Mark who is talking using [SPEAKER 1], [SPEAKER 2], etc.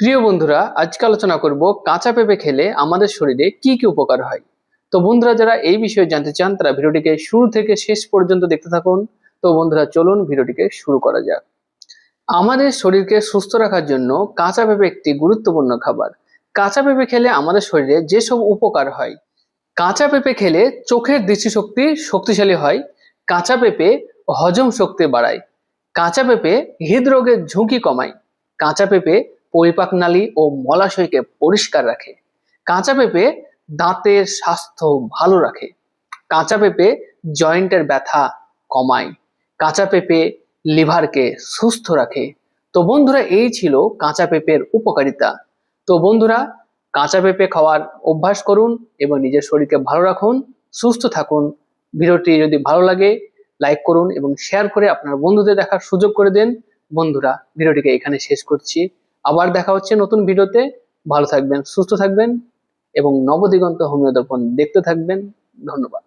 [SPEAKER 1] প্রিয় বন্ধুরা, আজকে আলোচনা করব কাঁচা পেঁপে খেলে আমাদের শরীরে কি কি উপকার হয়। তো বন্ধুরা, যারা এই বিষয়ে জানতে চান, তারা ভিডিওটিকে শুরু থেকে শেষ পর্যন্ত দেখতে থাকুন। তো বন্ধুরা, চলুন ভিডিওটিকে শুরু করা যাক। আমাদের শরীরকে সুস্থ রাখার জন্য কাঁচা পেঁপে একটি গুরুত্বপূর্ণ খাবার। কাঁচা পেঁপে খেলে আমাদের শরীরে যেসব উপকার হয়, কাঁচা পেঁপে খেলে চোখের দৃষ্টিশক্তি শক্তিশালী হয়, কাঁচা পেঁপে হজম শক্তি বাড়ায়, কাঁচা পেঁপে হৃদরোগের ঝুঁকি কমায়, কাঁচা পেঁপে পরিপাক নালী ও মলাশয়কে পরিষ্কার রাখে। কাঁচা পেঁপে দাঁতের স্বাস্থ্য ভালো রাখে। কাঁচা পেঁপে জয়েন্টের ব্যথা কমায়। কাঁচা পেঁপে লিভারকে সুস্থ রাখে। তো বন্ধুরা, এই ছিল কাঁচা পেঁপের উপকারিতা। তো বন্ধুরা, কাঁচা পেঁপে খাওয়ার অভ্যাস করুন এবং নিজের শরীরকে ভালো রাখুন, সুস্থ থাকুন। ভিডিওটি যদি ভালো লাগে, লাইক করুন এবং শেয়ার করে আপনার বন্ধুদের দেখার সুযোগ করে দেন। বন্ধুরা, ভিডিওটিকে এখানে শেষ করছি। আবার দেখা হচ্ছে নতুন ভিডিওতে। ভালো থাকবেন, সুস্থ থাকবেন এবং নবদিগন্ত হোমিও দর্পণ দেখতে থাকবেন। ধন্যবাদ।